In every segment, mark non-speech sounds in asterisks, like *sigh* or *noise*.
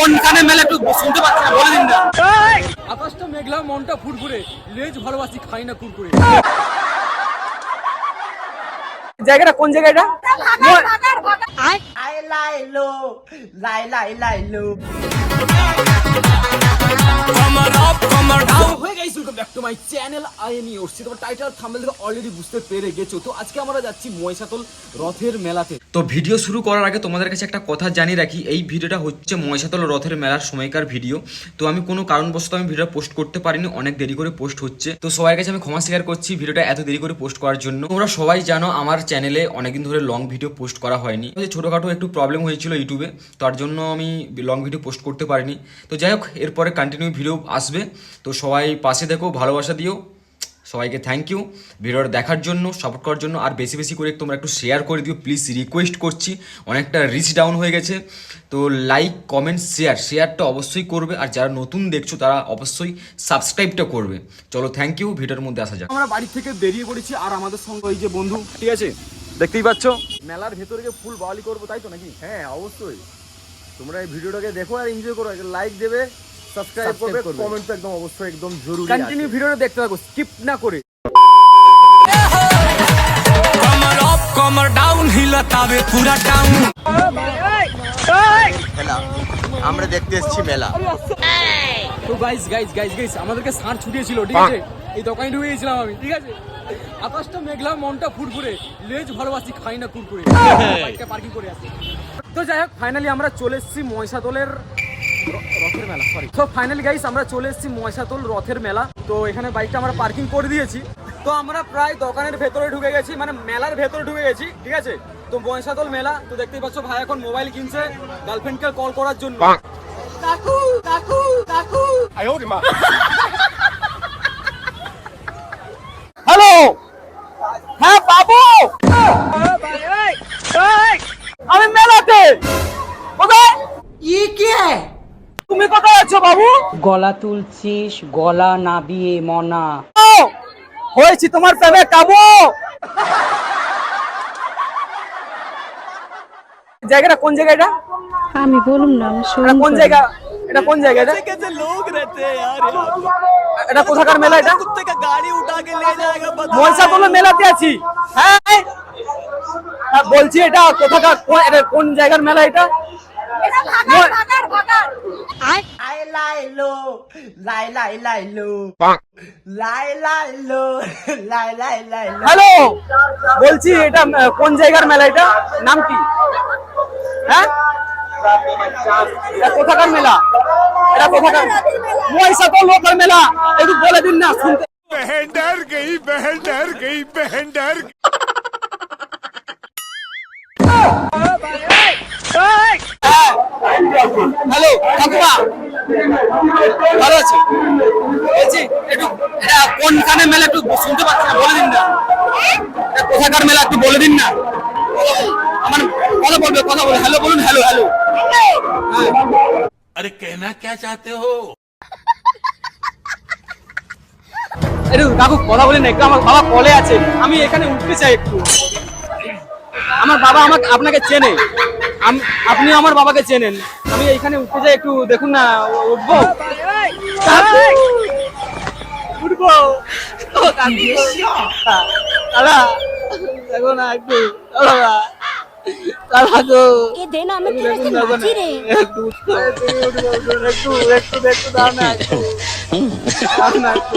কোনখানে মেলে একটু শুনতে পাচ্ছি না বলে দিন না। আকাশটা মেঘলা মনটা ফুরফুরে। লেজ ভালোবাসি খাই না কুরকুরে। জায়গাটা কোন জায়গাটা? I lie lie lie lie up low. হয়ে গেছে welcome back to my channel I am ইউরসি তোমার টাইটেল থাম্বনেল থেকে অলরেডি বুঝতে পেরে গেছো। তো আজকে আমরা যাচ্ছি ময়সাতল রথের মেলাতে। তো ভিডিও শুরু করার আগে তোমাদের কাছে একটা কথা জানিয়ে রাখি, এই ভিডিওটা হচ্ছে মহিষাতল রথের মেলার সময়কার ভিডিও। তো আমি কোনো কারণবশত আমি ভিডিওটা পোস্ট করতে পারিনি, অনেক দেরি করে পোস্ট হচ্ছে। তো সবার কাছে আমি ক্ষমা স্বীকার করছি ভিডিওটা এত দেরি করে পোস্ট করার জন্য। তোমরা সবাই জানো আমার চ্যানেলে অনেকদিন ধরে লং ভিডিও পোস্ট করা হয়নি। ছোটোখাটো একটু প্রবলেম হয়েছিল ইউটিউবে, তার জন্য আমি লং ভিডিও পোস্ট করতে পারিনি। তো যাই হোক, এরপরে কন্টিনিউ ভিডিও আসবে। তো সবাই পাশে দেখো ভালোবাসা দিও। সবাইকে থ্যাংক ইউ ভিডিওটা দেখার জন্য সাপোর্ট করার জন্য আর বেশি বেশি করে তোমরা একটু শেয়ার করে দিও। প্লিজ রিকোয়েস্ট করছি। অনেকটা রিচ ডাউন হয়ে গেছে। তো লাইক কমেন্ট শেয়ার শেয়ারটা অবশ্যই করবে। আর যারা নতুন দেখছ তারা অবশ্যই সাবস্ক্রাইবটা করবে। চলো থ্যাংক ইউ ভিডিওর মধ্যে আসা যাক। আমরা বাড়ি থেকে বেরিয়ে পড়েছি আর আমাদের সঙ্গে ওই যে বন্ধু ঠিক আছে? দেখতেই পাচ্ছ? মেলার ভেতরে গিয়ে ফুল বাওয়ালি করব তাই তো নাকি? হ্যাঁ অবশ্যই। তোমরা এই ভিডিওটাকে দেখো আর এনজয় করো। লাইক দেবে। সাবস্ক্রাইব করবে কমেন্ট তো একদম অবশ্যই একদম জরুরি কন্টিনিউ ভিডিওটা দেখতে থাকো স্কিপ না করে। মেলা। আমরা দেখতে এসেছি মেলা। তো গাইস গাইস গাইস গাইস আমাদেরকে সার ছুটিয়েছিল ঠিক আছে? এই দোকানে ঢুকে গেছিলাম আমি ঠিক আছে? আকাশটা মেঘলা মনটা ফুরফুরে। লেজ ভালোবাসি খাই না কুরকুরে। পার্কিং করে আসি তো যাই হোক ফাইনালি আমরা চলে এসেছি মহিষাতলের র- রথের মেলা সরি তো ফাইনালি গাইস আমরা চলে এসেছি ময়সাতল রথের মেলা। তো এখানে বাইকটা আমরা পার্কিং করে দিয়েছি। তো আমরা প্রায় দোকানের ভেতরে ঢুকে গেছি মানে মেলার ভেতরে ঢুকে গেছি ঠিক আছে? তো ময়সাতল মেলা তো দেখতেই পাচ্ছ ভাই এখন মোবাইল কিনছে গার্লফ্রেন্ডকে কল করার জন্য। কাকু কাকু কাকু। হ্যালো *laughs* হ্যাঁ বাবু! আমি মেলাতে! কোথায়? ই কে? তুমি কোথায় আছো বাবু? গলা তুলছিস গলা নাবিয়ে মনা। হয়েছি তোমার প্রেমে কাবু। জায়গাটা কোন জায়গা এটা আমি বলুন না এটা কোন। জায়গা? এটা কোন জায়গা এটা? এটা কোথাকার মেলা এটা? মহিষাদল মেলাতে আছি। হ্যাঁ? হ্যাঁ, বলছি এটা কোথাকার কোন জায়গার মেলা এটা? মই- I lie low, lie lie lie low. Lie lie low, lie lie lie low. Hello বলছি এটা কোন জায়গার মেলা এটা? নাম কি? হ্যাঁ? এটা কোথাকার মেলা? এটা কোথাকার? মহিষাদল লোকাল মেলা। একটু বলে দিন না শুনতে হ্যালো ভালো আছি। এই একটু এটা কোনখানে মেলা একটু শুনতে পাচ্ছি না বলে দিন না। এটা কোথাকার মেলা একটু বলে দিন না। আমার কথা বলবে কথা বলে হ্যালো বলুন হ্যালো হ্যালো আরে কেনা কে চাতে হো? একটু কাকু কথা বলি না একটু আমার বাবা কলে আছে। আমি এখানে উঠতে চাই একটু। আমার বাবা আমাকে আপনাকে চেনে। আপনি আমার বাবাকে চেনেন। আমি এখানে উঠতে চাই একটু দেখুন না উঠবো? উঠবো ও দেখো না একটু ও গো দে না আমি তোর কাছে না। নাচি রে একটু উঠতে একটু একটু একটু দাও না একটু দাও না একটু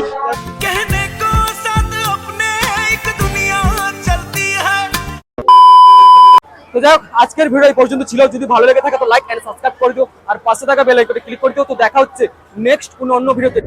যাই হোক আজকের ভিডিও এই পর্যন্ত ছিল। যদি ভালো লেগে থাকে, তো লাইক এন্ড সাবস্ক্রাইব করে দিও। আর পাশে থাকা বেল আইকনে ক্লিক করে দিও। তো দেখা হচ্ছে নেক্সট কোনো অন্য ভিডিওতে